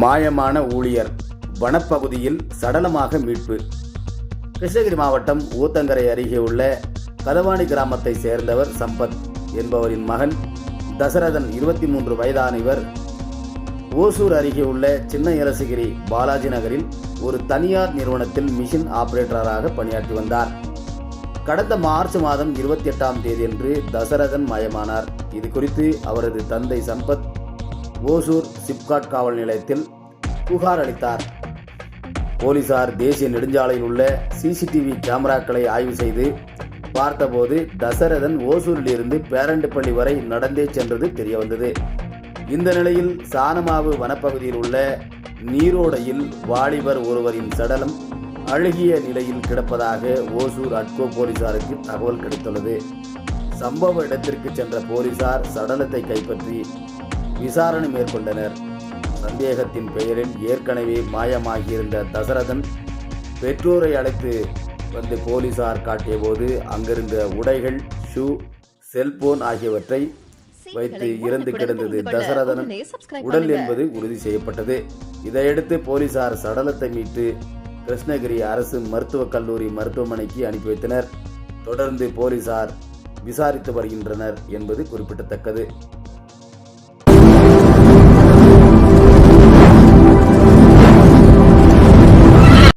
மாயமான ஊழியர். வனப்பகுதியில் சடலமாக மீட்பு. கிருஷ்ணகிரி மாவட்டம் ஊத்தங்கரை அருகே உள்ள கதவாணி கிராமத்தை சேர்ந்தவர் சம்பத் என்பவரின் மகன். தசரதன் இருபத்தி மூன்று வயதான இவர் ஓசூர் அருகே உள்ள சின்ன இலசகிரி பாலாஜி நகரில் ஒரு தனியார் நிறுவனத்தில் மிஷின் ஆபரேட்டராக பணியாற்றி வந்தார். கடந்த மார்ச் மாதம் இருபத்தி எட்டாம் தேதியன்று தசரதன் மயமானார். இது குறித்து அவரது தந்தை சம்பத் ஓசூர் சிப்காட் காவல் நிலையத்தில் புகார் அளித்தார். போலீசார் தேசிய நெடுஞ்சாலையில் உள்ள சிசிடிவி கேமராக்களை ஆய்வு செய்து பார்த்தபோது தசரதன் ஓசூரிலிருந்து பேரண்டுப்பள்ளி வரை நடந்தே சென்றது தெரியவந்தது. இந்த நிலையில் சானமாவு வனப்பகுதியில் உள்ள நீரோடையில் வாலிபர் ஒருவரின் சடலம் அழுகிய நிலையில் கிடப்பதாக ஓசூர் அட்கோ போலீசாருக்கு தகவல் கிடைத்துள்ளது. சம்பவ இடத்திற்கு சென்ற போலீசார் சடலத்தை கைப்பற்றி விசாரணை மேற்கொண்டனர். சந்தேகத்தின் பெயரில் ஏற்கனவே மாயமாகியிருந்த தசரதன் பெற்றோரை அழைத்து வந்து போலீசார் காட்டியபோது அங்கிருந்த உடைகள் ஷூ செல்போன் ஆகியவற்றை வைத்து இறந்து கிடந்தது தசரதன் உடல் என்பது உறுதி செய்யப்பட்டது. இதையடுத்து போலீசார் சடலத்தை மீட்டு கிருஷ்ணகிரி அரசு மருத்துவக் கல்லூரி மருத்துவமனைக்கு அனுப்பி வைத்தனர். தொடர்ந்து போலீசார் விசாரித்து வருகின்றனர் என்பது குறிப்பிடத்தக்கது.